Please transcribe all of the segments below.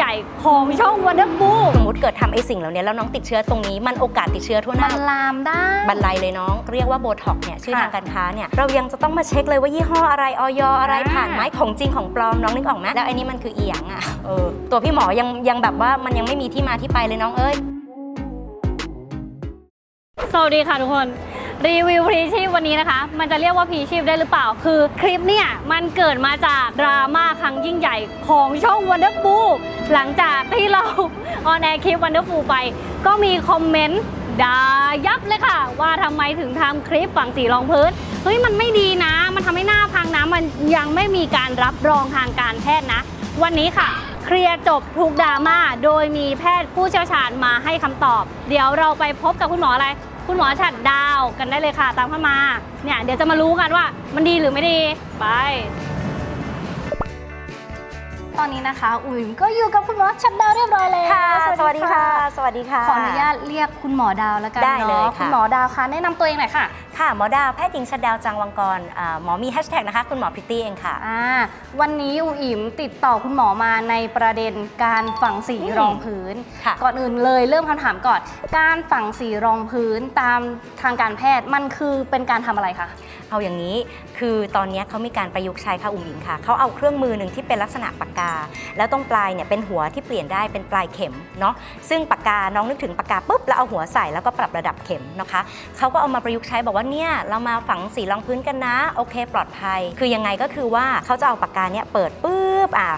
ใหญ่ของช่องวันเดอร์บูสมมติเกิดทำไอ้สิ่งเหล่านี้แล้วน้องติดเชื้อตรงนี้มันโอกาสติดเชื้อทั่วหมัน้านลามได้บรรลัยเลยน้อง เรียกว่าโบท็อกเนี่ยชื่อค่ะทางการค้าเนี่ยเรายังจะต้องมาเช็คเลยว่ายี่ห้ออะไรออยอะไรอ่าผ่านไหมของจริงของปลอมน้องนึกออกไหมแล้วไอ้นี่มันคืออีหยังอะเออตัวพี่หมอยังยังแบบว่ามันยังไม่มีที่มาที่ไปเลยน้องเอ้ยสวัสดีค่ะทุกคน รีวิวพรีชีพวันนี้นะคะ มันจะเรียกว่าพรีชีพได้หรือเปล่า คือคลิปเนี่ย มันเกิดมาจากดราม่าครั้งยิ่งใหญ่ของช่อง Wonderful หลังจากที่เราออนแอร์คลิป Wonderful ไป ก็มีคอมเมนต์ด่ายับเลยค่ะ ว่าทำไมถึงทำคลิปฝังสีรองพื้นเฮ้ยมันไม่ดีนะ มันทำให้หน้าพังนะ มันยังไม่มีการรับรองทางการแพทย์นะ วันนี้ค่ะเคลียร์จบทุกดราม่าโดยมีแพทย์ผู้เชี่ยวชาญมาให้คำตอบ เดี๋ยวเราไปพบกับคุณหมออะไร คุณหมอฉัดดาวกันได้เลยค่ะ ตามเข้ามา เนี่ยเดี๋ยวจะมารู้กันว่ามันดีหรือไม่ดี ไป ตอนนี้นะคะ อุ๋ยก็อยู่กับคุณหมอชัดดาวเรียบร้อยแล้วค่ะ สวัสดีค่ะ สวัสดีค่ะ ขออนุญาตเรียกคุณหมอดาวแล้วกันได้เลยเนาะค่ะ คุณหมอดาวคะแนะนำตัวเองหน่อยค่ะ ค่ะหมอดาวแพทย์หญิงชัดดาวจังวังกรอ่าหมอมีแฮชแท็กนะคะ คุณหมอพริตตี้เองค่ะ อ่าวันนี้อุ๋มอิ๋มติดต่อคุณหมอมาในประเด็นการฝังสีอืมรองพื้น ค่ะ ก่อนอื่นเลยเริ่มคำถามก่อน การฝังสีรองพื้นตามทางการแพทย์มันคือเป็นการทำอะไรคะ เอาอย่างนี้คือตอนนี้เขามีการประยุกต์ใช้ค่ะอุ่มอิงค่ะเขาเอาเครื่องมือหนึ่งที่เป็นลักษณะปากกา แล้วตรงปลายเนี่ยเป็นหัวที่เปลี่ยนได้เป็นปลายเข็มเนาะซึ่งปากกาน้องนึกถึงปากกาปุ๊บแล้วเอาหัวใส่แล้วก็ปรับระดับเข็มนะคะเขาก็เอามาประยุกต์ใช้บอกว่าเนี่ยเรามาฝังสีรองพื้นกันนะ โอเค ปลอดภัย คือยังไงก็คือว่าเขาจะเอาปากกาเนี่ยเปิดปุ๊บอ่า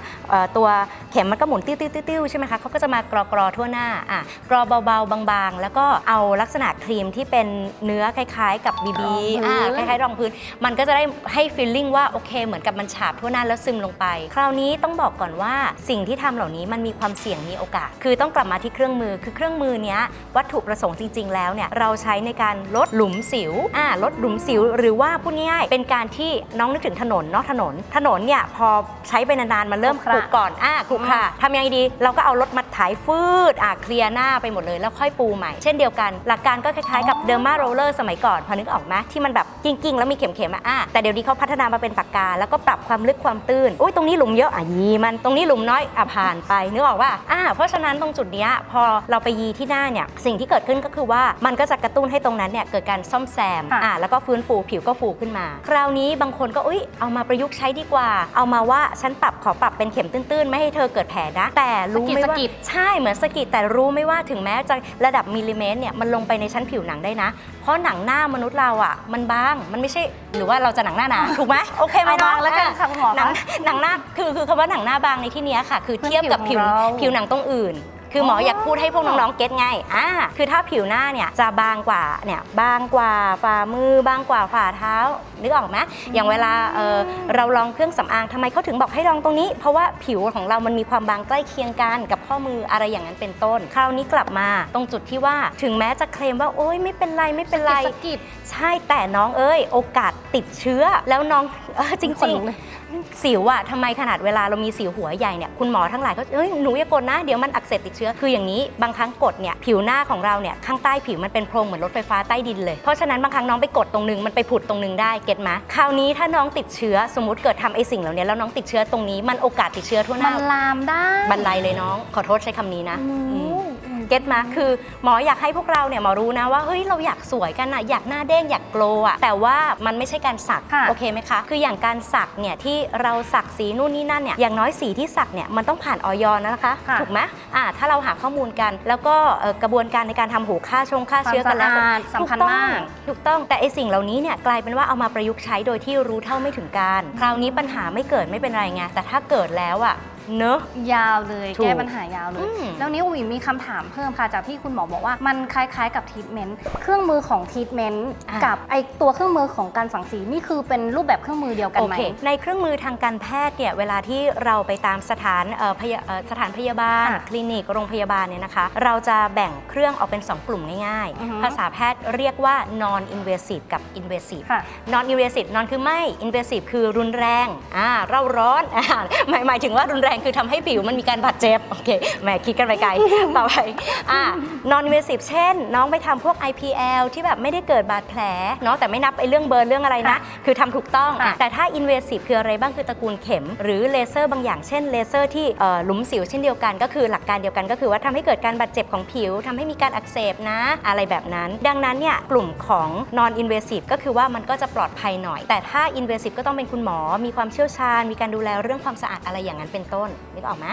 ตัว เข็มมันก็หมุนติ้วติ้วติ้วติ้วใช่ไหมคะเขาก็จะมากรอกรอทั่วหน้าอะกรอเบาๆบางๆ แล้วก็เอาลักษณะครีมที่เป็นเนื้อคล้ายๆ กับบีบีรองพื้นอ่าคล้ายๆรองพื้น มันก็จะได้ให้ฟีลลิ่งว่าโอเค เหมือนกับมันฉาบทั่วหน้าแล้วซึมลงไป คราวนี้ต้องบอกก่อนว่าสิ่งที่ทำเหล่านี้มันมีความเสี่ยงมีโอกาส คือต้องกลับมาที่เครื่องมือคือเครื่องมือเนี้ยวัตถุประสงค์จริง ๆ แล้วเนี่ยเราใช้ในการลดหลุมสิวอ่าลดหลุมสิวหรือว่าพูดง่ายๆเป็นการที่น้องนึกถึงถนนเนาะถนน ถนนเนี่ยพอใช้ไปนานๆมันเริ่มขรุขรุขระก่อนอ่าขรุขระทำยังไงดี เราก็เอารถมาไถฟืดอ่าเคลียร์หน้าไปหมดเลยแล้วค่อยปูใหม่ เช่นเดียวกัน หลักการก็คล้ายๆกับเดอร์มาโรลเลอร์สมัยก่อน พอนึกออกไหมที่มันแบบกิ้งๆ แล้วมีเข็มๆอะอะแต่เดี๋ยวนี้เขาพัฒนามาเป็นปากกา แล้วก็ปรับความลึกความตื้นอุ้ยตรงนี้หลุมเยอะอะยีมันตรงนี้หลุมน้อยอะผ่านไปนึกออกว่าอ่าเพราะฉะนั้นตรงจุดเนี้ยพอเราไปยีที่หน้าเนี่ยสิ่งที่เกิดขึ้นก็คือว่ามันก็จะกระตุ้นให้ตรงนั้นเนี่ยเกิดการซ่อมแซมค่ะอ่าแล้วก็ฟื้นฟูผิวก็ฟูขึ้นมา คราวนี้บางคนก็อุ้ยเอามาประยุกต์ใช้ดีกว่า เอามาว่าฉันปรับขอปรับเป็นเข็มตื้นๆไม่ให้เธอเกิดแผลนะ แต่รู้ไหมว่าสะกิดใช่เหมือนสะกิดแต่รู้ไหม่ว่าถึงแม้จะระดับมิลลิเมตรเนี่ยมันลงไปในชั้นผิวหนังได้นะ เพราะหนังหน้ามนุษย์เราอะ มันบางมันไม่ใช่หรือว่าเราจะหนังหน้าหนาถูกไหมโอเคไหมเอาน้บาองงแล้วกันค่ะคุณหมอหนังคะหนังหน้าคือคือคำว่าหนังหน้าบางในที่เนี้ยค่ะ คือเพื่อเทียบกับผิผิววของเราผิวหนังตรงอื่น คือหมออ๋อออยากพูดให้พวกน้องๆเก็ตไงอ่าคือถ้าผิวหน้าเนี่ยจะบางกว่าเนี่ยบางกว่าฝ่ามือบางกว่าฝ่าเท้านึกออกไหมอย่างเวลาเออเราลองเครื่องสำอางทำไมเขาถึงบอกให้ลองตรงนี้ เพราะว่าผิวของเรามันมีความบางใกล้เคียงกันกับข้อมืออะไรอย่างนั้นเป็นต้น คราวนี้กลับมาตรงจุดที่ว่าถึงแม้จะเคลมว่าโอ๊ยไม่เป็นไรไม่เป็นไรสะกิดใช่แต่น้องเอ้ยโอกาส ติดเชื้อ แล้วน้องเออจขนริงลุกเลย ๆ สิวอะทำไมขนาดเวลาเรามีสิวหัวใหญ่เนี่ยคุณหมอทั้งหลายก็เอ้ยหนูอย่ากดนะ เดี๋ยวมันอักเสบติดเชื้อคืออย่างนี้บางครั้งกดเนี่ยผิวหน้าของเราเนี่ยข้างใต้ผิวมันเป็นโพรงเหมือนรถไฟฟ้าใต้ดินเลยเพราะฉะนั้นบางครั้งน้องไปกดตรงนึงมันไปผุดตรงนึงได้เก็ตไหมคราวนี้ถ้าน้องติดเชื้อสมมติเกิดทำไอ้สิ่งเหล่านี้แล้วน้องติดเชื้อตรงนี้มันโอกาสติดเชื้อทั่วหมัน้านลามได้บรรลัยเลยน้อง ขอโทษใช้คำนี้นะอือืมม เก็ตมาคือหมออยากให้พวกเราเนี่ยหมอรู้นะว่าเฮ้ยเราอยากสวยกันนะอยากหน้าเด้งอยากโกลว์อะแต่ว่ามันไม่ใช่การสักค่ะโอเคไหมคะ คืออย่างการสักเนี่ยที่เราสักสีนู่นนี่นั่นเนี่ยอย่างน้อยสีที่สักเนี่ยมันต้องผ่านออยนะคะค่ะถูกไหมอ่าถ้าเราหาข้อมูลกัน แล้วก็เอ่อกระบวนการในการทำหูฆ่าชงฆ่าเชื้อกันแล้วความสะอาดสำคัญถูกต้องมากถูกต้องแต่ไอสิ่งเหล่านี้เนี่ยกลายเป็นว่าเอามาประยุกต์ใช้โดยที่รู้เท่าไม่ถึงการ คราวนี้ปัญหาไม่เกิดไม่เป็นไรไงแต่ถ้าเกิดแล้วอะ เนอะ ยาวเลยถูกแก้ปัญหายาวเลย อืม แล้วนี้อุ๋ยมีคำถามเพิ่มค่ะจากที่คุณหมอบอกว่ามันคล้ายๆกับทรีทเมนต์เครื่องมือของทรีทเมนต์อะกับไอตัวเครื่องมือของการฝังสีนี่คือเป็นรูปแบบเครื่องมือเดียวกันโอไหม เค ในเครื่องมือทางการแพทย์เนี่ยเวลาที่เราไปตามสถานเอ่อพยาเอ่อสถานพยาบาล ค่ะคลินิก โรงพยาบาลเนี่ยนะคะ เราจะแบ่งเครื่องออกเป็น 2 กลุ่มง่ายอือฮึ ๆ ภาษาแพทย์เรียกว่า non invasive กับ invasive ค่ะ non invasive non คือไม่ invasive คือรุนแรงอ่าเร่าร้อนอ่าหมายหมายถึงว่ารุนแรรงคือทำให้ผิวมันมีการบาดเจ็บโอเคแหมคิดกันไปไกลต่อไปอะ non invasive เช่น น้องไปทำพวก IPL ที่แบบไม่ได้เกิดบาดแผลเนาะแต่ไม่นับไอ้เรื่องเบิร์นเรื่องอะไรนะ คือทำถูกต้องค่ะอะแต่ถ้า invasive คืออะไรบ้างคือตระกูลเข็ม หรือเลเซอร์บางอย่างเช่นเลเซอร์ที่เอ่อหลุมสิวเช่นเดียวกันก็คือหลักการเดียวกันก็คือว่าทำให้เกิดการบาดเจ็บของผิวทำให้มีการอักเสบนะ อะไรแบบนั้น ดังนั้นเนี่ยกลุ่มของ non invasive ก็คือว่ามันก็จะปลอดภัยหน่อย แต่ถ้า invasive ก็ต้องเป็นคุณหมอมีความเชี่ยวชาญ มีการดูแลเรื่องความสะอาดอะไรอย่างนั้นเป็นต้น้นนึกออกไหม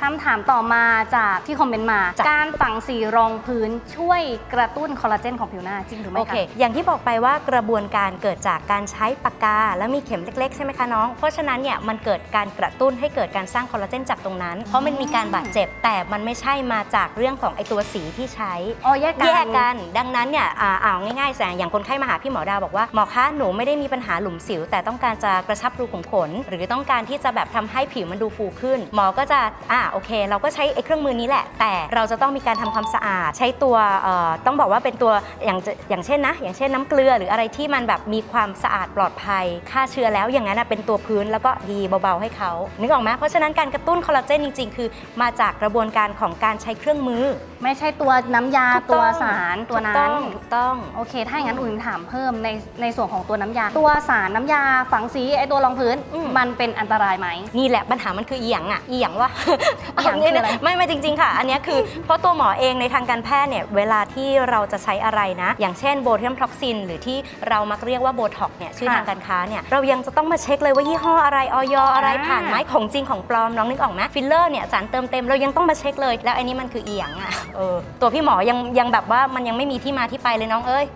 คำถามต่อมาจากที่คอมเมนต์มาจ้ะการฝังสีรองพื้นช่วยกระตุ้นคอลลาเจนของผิวหน้าจริงหรือไม่โอคะเคอย่างที่บอกไปว่ากระบวนการเกิดจากการใช้ปากกา แล้วมีเข็มเล็กๆ ใช่ไหมคะน้อง เพราะฉะนั้นเนี่ยมันเกิดการกระตุ้นให้เกิดการสร้างคอลลาเจนจากตรงนั้น เพราะมันมีการบาดเจ็บ แต่มันไม่ใช่มาจากเรื่องของไอตัวสีที่ใช้ อ๋อแยกกัน แยกกัน ดังนั้นเนี่ยอ่าเอาง่ายๆแสงอย่างคนไข้มาหาพี่หมอดาวบอกว่าหมอคะหนูไม่ได้มีปัญหาหลุมสิว แต่ต้องการจะกระชับรูขุมขน หรือต้องการที่จะแบบทำให้ผิวมันดูฟูขึ้น หมอก็จะอ่าโอเค เราก็ใช้ไอ้เครื่องมือนี้แหละ แต่เราจะต้องมีการทำความสะอาด ใช้ตัวเอ่อต้องบอกว่าเป็นตัวอย่างจะอย่างเช่นนะ อย่างเช่นน้ำเกลือหรืออะไรที่มันแบบมีความสะอาดปลอดภัยฆ่าเชื้อแล้วอย่างนั้นนะเป็นตัวพื้นแล้วก็ดีเบาๆให้เขานึกออกไหมเพราะฉะนั้นการกระตุ้นคอลลาเจนจริงๆ คือ มาจากกระบวนการของการใช้เครื่องมือ ไม่ใช่ตัวน้ำยาถูกตัวต้องสารตัวถูกนั้ต้นองถูกต้องโอเค ถ้าอย่างนั้นอุ่นถามเพิ่มในในส่วนของตัวน้ำยา ตัวสารน้ำยาฝังสีไอตัวรองพื้นอืมมันเป็นอันตรายไหมนี่แหละปัญหามันคืออีหยังอะอีหยังวะอีหยังคืออะไรไม่ไม่จริง ๆ ค่ะ อันเนี้ยคือเพราะตัวหมอเองในทางการแพทย์เนี่ยเวลาที่เราจะใช้อะไรนะ อย่างเช่นโบเทียมท็อกซิน หรือที่เรามักเรียกว่าโบท็อกเนี่ยชื่อค่ะทางการค้าเนี่ยเรายังจะต้องมาเช็คเลยว่ายี่ห้ออะไรออยอะไรอ่าผ่านไหมของจริงของปลอมน้องนึกออกไหมฟิลเลอร์เนี่ยสารเติมเต็มเรายังต้องมาเช็คเลย แล้วอันนี้มันคืออีหยังอะเออตัวพี่หมอยังยังแบบว่ามันยังไม่มีที่มาที่ไปเลยน้องเอ้ย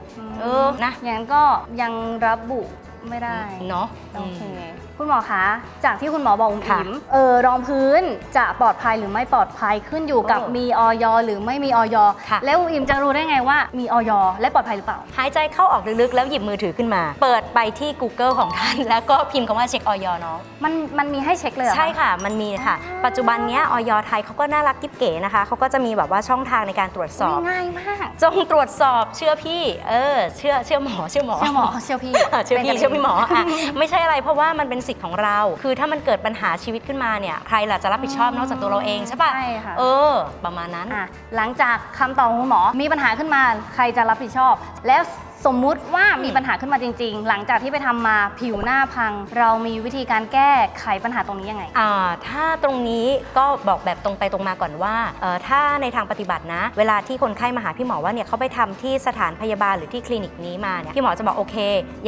เออนะอย่างนั้นก็ยังระบุไม่ได้เนาะโอเคอืม คุณหมอคะ จากที่คุณหมอบอกอุ้มค่ะอิ๋มเออรองพื้นจะปลอดภัยหรือไม่ปลอดภัยขึ้นอยู่กับเออมีออยหรือไม่มีออยค่ะแล้วอุ้มอิ๋มจะรู้ได้ไงว่ามีออยและปลอดภัยหรือเปล่า หายใจเข้าออกลึกๆ แล้วหยิบมือถือขึ้นมา เปิดไปที่ Google ของท่าน แล้วก็พิมพ์คำว่าเช็คออยน้องมันมันมีให้เช็คเลยเหรอใช่ค่ะ มันมีค่ะ ปัจจุบันเนี้ยออยไทยเขาก็น่ารักกิ๊บเก๋นะคะเขาก็จะมีแบบว่าช่องทางในการตรวจสอบง่ายมากจงตรวจสอบเชื่อพี่ เออ เชื่อเชื่อหมอเชื่อหมอเชื่อหมอเชื่อพี่เชื่อป็นพี่กันเชื่อพี่หมอเงอะไม่ใช่อะไรเพราะว่ามันเป็นสิทธิ์ของเรา คือถ้ามันเกิดปัญหาชีวิตขึ้นมาเนี่ยใครล่ะจะรับผิดชอบนอกจากตัวเราเองใช่ปะใช่ค่ะ เออ ประมาณนั้น อะหลังจากคำตอบของคุณหมอมีปัญหาขึ้นมาใครจะรับผิดชอบ แล้ว สมมุติว่ามีปัญหาขึ้นมาจริง ๆ หลังจากที่ไปทำมาผิวหน้าพัง เรามีวิธีการแก้ไขปัญหาตรงนี้ยังไงอ่าถ้าตรงนี้ก็บอกแบบตรงไปตรงมาก่อนว่าเอ่อถ้าในทางปฏิบัตินะ เวลาที่คนไข้มาหาพี่หมอว่าเนี่ยเขาไปทำที่สถานพยาบาลหรือที่คลินิกนี้มาเนี่ยพี่หมอจะบอกโอเค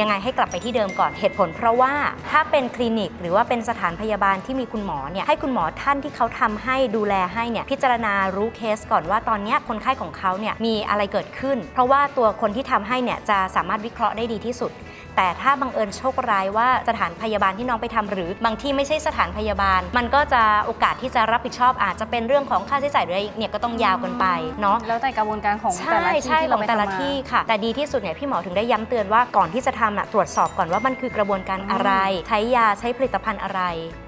ยังไงให้กลับไปที่เดิมก่อนเหตุผล เพราะว่าถ้าเป็นคลินิก หรือว่าเป็นสถานพยาบาลที่มีคุณหมอเนี่ยให้คุณหมอท่านที่เขาทำให้ดูแลให้เนี่ยพิจารณารู้เคสก่อนว่าตอนเนี้ยคนไข้ของเขาเนี่ยมีอะไรเกิดขึ้น เพราะว่าตัวคนที่ทำให้เนี่ยจะสามารถวิเคราะห์ได้ดีที่สุดแต่ถ้าบังเอิญโชคร้ายว่าสถานพยาบาลที่น้องไปทำหรือบางที่ไม่ใช่สถานพยาบาล มันก็จะโอกาสที่จะรับผิดชอบอาจจะเป็นเรื่องของค่าใช้จ่ายหรืออะไรเนี่ยก็ต้องยาวกันไปเนาะแล้วแต่กระบวนการของแต่ใช่ละที่ใช่ที่ขเราองไปแต่ละทำมาที่ค่ะ แต่ดีที่สุดเนี่ยพี่หมอถึงได้ย้ำเตือนว่าก่อนที่จะทำอะตรวจสอบก่อนว่ามันคือกระบวนการอะไร ใช้ยาใช้ผลิตภัณฑ์อะไร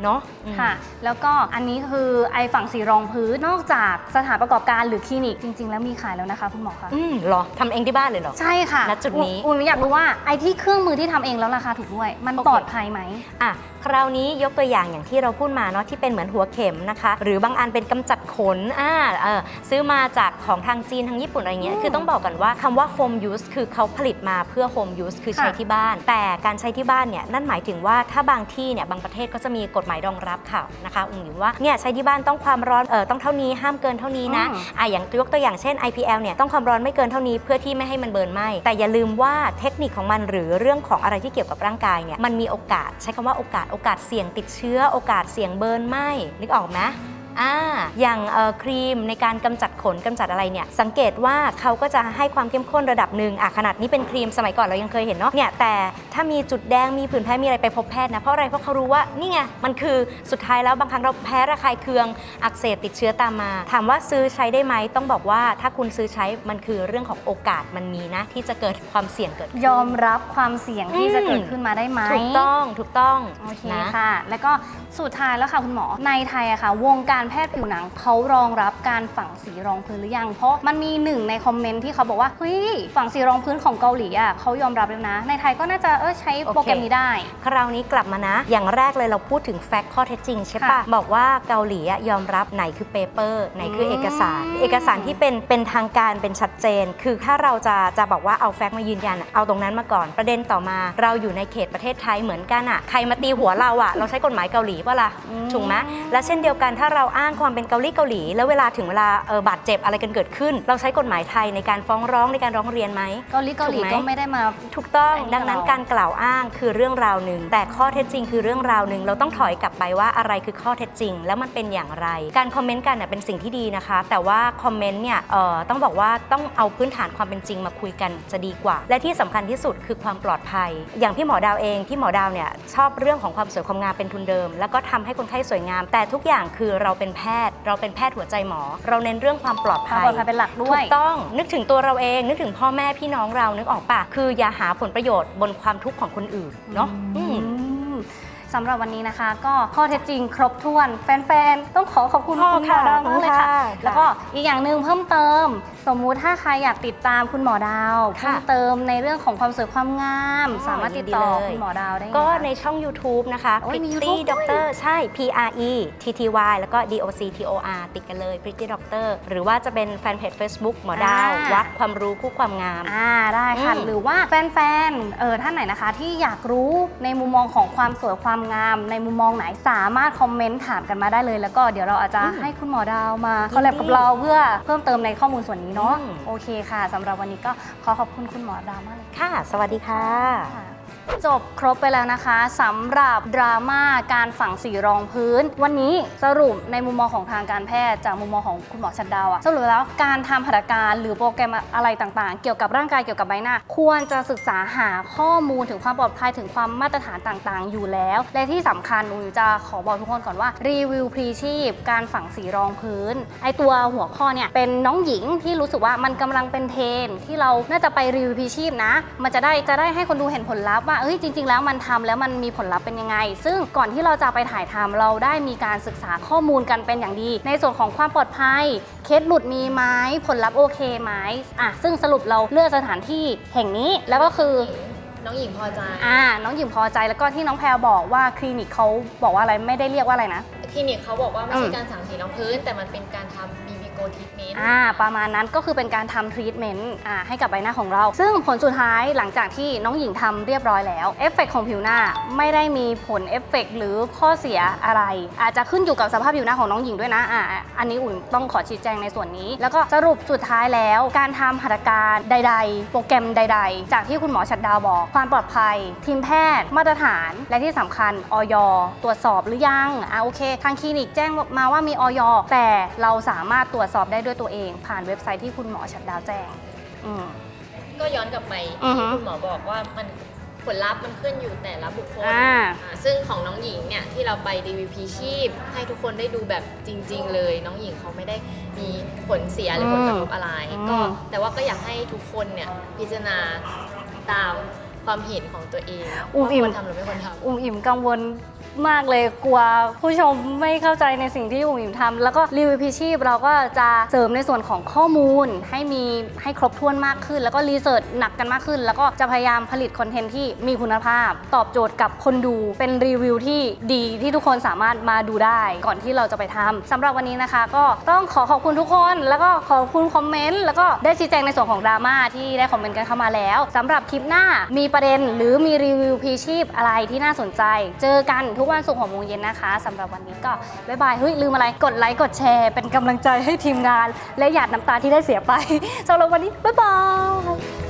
เนาะอืมค่ะ แล้วก็อันนี้คือไอฝั่งสีรองพื้นนอกจากสถานประกอบการหรือคลินิกจริง ๆ แล้วมีขายแล้วนะคะคุณหมอคะอืมเหรอทำเองที่บ้านเลยเหรอใช่ค่ะณจุดนี้อุ่นอยากรู้ว่าไอที่เครื่องมือที่ทำเองแล้วราคาถูกด้วย มันโอเค ปลอดภัยไหม อะ คราวนี้ยกตัวอย่างอย่างที่เราพูดมาเนาะที่เป็นเหมือนหัวเข็มนะคะ หรือบางอันเป็นกำจัดขนอ่าเออซื้อมาจากของทางจีนทางญี่ปุ่นอะไรเงี้ยอืมคือต้องบอกกันว่าคำว่า home use คือเขาผลิตมาเพื่อ home use คือใช้ค่ะที่บ้าน แต่การใช้ที่บ้านเนี่ยนั่นหมายถึงว่าถ้าบางที่เนี่ยบางประเทศก็จะมีกฎหมายรองรับค่ะนะคะอุ้งหรือว่าเนี่ยใช้ที่บ้านต้องความร้อนเออต้องเท่านี้ห้ามเกินเท่านี้นะอืมอะอย่างยกตัวอย่างเช่น IPL เนี่ยต้องความร้อนไม่เกินเท่านี้เพื่อที่ไม่ให้มันเบิร์นไหมแต่อย่าลืมว่าเทคนิคของมันหรือเรื่องของอะไรที่เกี่ยวกับร่างกายเนี่ยมันมีโอกาสใช้คำว่าโอกาสโอกาสเสี่ยงติดเชื้อ โอกาสเสี่ยงเบิร์นไหมนึกออกไหม อ่าอย่างเอ่อครีมในการกำจัดขนกำจัดอะไรเนี่ยสังเกตว่าเขาก็จะให้ความเข้มข้นระดับหนึ่งอะขนาดนี้เป็นครีมสมัยก่อนเรายังเคยเห็นเนาะเนี่ยแต่ถ้ามีจุดแดงมีผื่นแพ้มีอะไรไปพบแพทย์นะเพราะอะไรเพราะเขารู้ว่านี่ไงมันคือสุดท้ายแล้วบางครั้งเราแพ้ระคายเคืองอักเสบติดเชื้อตามมา ถามว่าซื้อใช้ได้ไหมต้องบอกว่าถ้าคุณซื้อใช้มันคือเรื่องของโอกาสมันมีนะ ที่จะเกิดความเสี่ยงเกิดขึ้นยอมรับความเสี่ยงที่อืมจะเกิดขึ้นมาได้ไหมถูกต้องถูกต้องโอเคนะค่ะ แล้วก็สุดท้ายแล้วค่ะคุณหมอในไทยอะค่ะ วงการการแพทย์ผิวหนังเขารองรับการฝังสีรองพื้นหรือยัง เพราะมันมีหนึ่งในคอมเมนต์ที่เขาบอกว่าเฮ้ยฝังสีรองพื้นของเกาหลีอะเขายอมรับแล้วนะ ในไทยก็น่าจะเออใช้โปรแกรมนี้ได้ คราวนี้กลับมานะ อย่างแรกเลยเราพูดถึงแฟกต์ข้อเท็จจริงใช่ปะค่ะบอกว่าเกาหลีอะยอมรับไหนคือเปเปอร์ไหนคือมเอกสาร เอกสารที่เป็นเป็นทางการเป็นชัดเจน คือถ้าเราจะจะบอกว่าเอาแฟกต์มายืนยันอะเอาตรงนั้นมาก่อนประเด็นต่อมา เราอยู่ในเขตประเทศไทยเหมือนกันอะใครมาตีหัวเราอะเราใช้กฎหมายเกาหลีปะล่ะอืมถูกไหมและเช่นเดียวกันถ้าเราอ้างความเป็นเกาหลีเกาหลี แล้วเวลาถึงเวลาเออบาดเจ็บอะไรกันเกิดขึ้น เราใช้กฎหมายไทยในการฟ้องร้องในการร้องเรียนไหม เกาหลีเกาหลีถูกไหมก็ไม่ได้มา ถูกต้องอันนี้ดังนั้นเราการกล่าวอ้างคือเรื่องราวหนึ่ง แต่ข้อเท็จจริงคือเรื่องราวหนึ่งเราต้องถอยกลับไปว่าอะไรคือข้อเท็จจริง แล้วมันเป็นอย่างไร การคอมเมนต์กันเน่ยเป็นสิ่งที่ดีนะคะ แต่ว่าคอมเมนต์เนี่ยเอ่อต้องบอกว่าต้องเอาพื้นฐานความเป็นจริงมาคุยกันจะดีกว่า และที่สำคัญที่สุดคือความปลอดภัย อย่างพี่หมอดาวเองพี่หมอดาวเนี่ยชอบเรื่องของความสวยความงามเป็นทุนเดิม แล้วก็ทำให้คนไข้สวยงาม แต่ทุกอย่างคือเราเป็นแพทย์ เราเป็นแพทย์หัวใจหมอ เราเน้นเรื่องความปลอดความภัยปลอดภัยเป็นหลักด้วยถูกต้องนึกถึงตัวเราเอง นึกถึงพ่อแม่พี่น้องเรานึกออกปะคืออย่าหาผลประโยชน์บนความทุกข์ของคนอื่นเนาะอืมอืม สำหรับวันนี้นะคะ ก็ข้อเท็จจริงครบถ้วน แฟนๆ ต้องขอขอบคุณอ๋อคุณหมอดาวค่ะมากเลยค่ะค่ะ แล้วก็อีกอย่างหนึ่งเพิ่มเติม สมมุติถ้าใครอยากติดตามคุณหมอดาวค่ะเพิ่มเติมในเรื่องของความสวยความงามอ๋อสามารถติดต่อยินดีเลยคุณหมอดาวได้ไงก็คะในช่อง YouTube นะคะโอ้ยมี Pretty YouTube ด้วย Doctor ใช่ P R E T T Y แล้วก็ D O C T O R ติดกันเลย Pretty Doctor หรือว่าจะเป็นแฟนเพจ Facebook หมอดาวอ่าวัดความรู้คู่ความงามอ่าได้ค่ะอืมหรือว่าแฟนๆเออท่านไหนนะคะ ที่อยากรู้ในมุมมองของความสวยความงามในมุมมองไหนสามารถคอมเมนต์ถามกันมาได้เลย แล้วก็เดี๋ยวเราอาจจะอืมให้คุณหมอดาวมายินดีคอลแลบกับเราเพื่อเพิ่มเติมในข้อมูลส่วนนี้เนาะอืม โอเคค่ะสำหรับวันนี้ก็ขอขอบคุณคุณหมอดาวมากเลยค่ะสวัสดีค่ะ จบครบไปแล้วนะคะสำหรับดราม่าการฝังสีรองพื้น วันนี้สรุปในมุมมองของทางการแพทย์จากมุมมองของคุณหมอชัดดาวอะสรุปแล้วการทำหัตถการหรือโปรแกรมอะไรต่างๆ เกี่ยวกับร่างกายเกี่ยวกับใบหน้า ควรจะศึกษาหาข้อมูลถึงความปลอดภัยถึงความมาตรฐานต่างๆ อยู่แล้ว และที่สำคัญหนูจะขอบอกทุกคนก่อนว่ารีวิวพรีชีพ การฝังสีรองพื้นไอตัวหัวข้อเนี่ยเป็นน้องหญิงที่รู้สึกว่ามันกำลังเป็นเทรนที่เราน่าจะไปรีวิวพรีชีพนะ มันจะได้จะได้ให้คนดูเห็นผลลัพธ์ว่าเอ้ยจริง ๆ แล้วมันทำแล้วมันมีผลลัพธ์เป็นยังไง ซึ่งก่อนที่เราจะไปถ่ายทำเราได้มีการศึกษาข้อมูลกันเป็นอย่างดี ในส่วนของความปลอดภัย เคสหลุดมีไหมผลลัพธ์โอเคไหมอะซึ่งสรุปเราเลือกสถานที่แห่งนี้แล้วก็คือน้องหญิงพอใจ อ่า น้องหญิงพอใจแล้วก็ที่น้องแพรบอกว่าคลินิกเขาบอกว่าอะไรไม่ได้เรียกว่าอะไรนะ คลินิกเขาบอกว่าไม่อืใช่มการสั่งสีรองพื้น แต่มันเป็นการทำบีบี โกทิทเมนต์อ่าประมาณนั้นก็คือเป็นการทำทรีทเมนต์อ่าให้กับใบหน้าของเรา ซึ่งผลสุดท้ายหลังจากที่น้องหญิงทำเรียบร้อยแล้วเอฟเฟกของผิวหน้าไม่ได้มีผลเอฟเฟกหรือข้อเสียอะไร อาจจะขึ้นอยู่กับสภาพผิวหน้าของน้องหญิงด้วยนะอ่าอันนี้อุ่นต้องขอชี้แจงในส่วนนี้ แล้วก็สรุปสุดท้ายแล้วการทำหัตถการใด ๆ โปรแกรมใด ๆ จากที่คุณหมอชัดดาวบอก ความปลอดภัย ทีมแพทย์ มาตรฐาน และที่สำคัญออยตรวจสอบหรือยังอ่าโอเค ทางคลินิกแจ้งมาว่ามีออยแต่เราสามารถตรวจสอบได้ด้วยตัวเอง ผ่านเว็บไซต์ที่คุณหมอชัดดาวแจ้งอืม ก็ย้อนกลับไปอือฮึที่คุณหมอบอกว่ามันผลลัพธ์มันขึ้นอยู่แต่ละบุคคลอ่า อ่าซึ่งของน้องหญิงเนี่ยที่เราไปรีวิวพีชีพ ให้ทุกคนได้ดูแบบจริง ๆ เลย น้องหญิงเขาไม่ได้มีผลเสียหรือผลกระทบอะไรอืมก็แต่ว่าก็อยากให้ทุกคนเนี่ยพิจารณาตามความเห็นของตัวเองอุ้มว่าอิ่มควรทำหรือไม่ควรทำ อุ่มอิ่มกังวล มากเลยกลัวผู้ชมไม่เข้าใจในสิ่งที่อุ่มอิ่มทำแล้วก็รีวิวพิชีพเราก็จะเสริมในส่วนของข้อมูล ให้มีให้ครบถ้วนมากขึ้น แล้วก็รีเสิร์ชหนักกันมากขึ้น แล้วก็จะพยายามผลิตคอนเทนต์ที่มีคุณภาพ ตอบโจทย์กับคนดูเป็นรีวิวที่ดีที่ทุกคนสามารถมาดูได้ ก่อนที่เราจะไปทำสำหรับวันนี้นะคะ ก็ต้องขอขอบคุณทุกคน แล้วก็ขอบคุณคอมเมนต์แล้วก็ได้ชี้แจงในส่วนของดราม่าที่ได้คอมเมนต์กันเข้ามาแล้วสำหรับคลิปหน้ามีประเด็นหรือมีรีวิวพีชีพอะไรที่น่าสนใจ เจอกันทุกวันศุกร์หกโมงเย็นนะคะสำหรับวันนี้ก็บ๊ายบายเฮ้ยลืมอะไรกดไลค์กดแชร์ เป็นกำลังใจให้ทีมงาน และหยาดน้ำตาที่ได้เสียไปสำหรับวันนี้บ๊ายบาย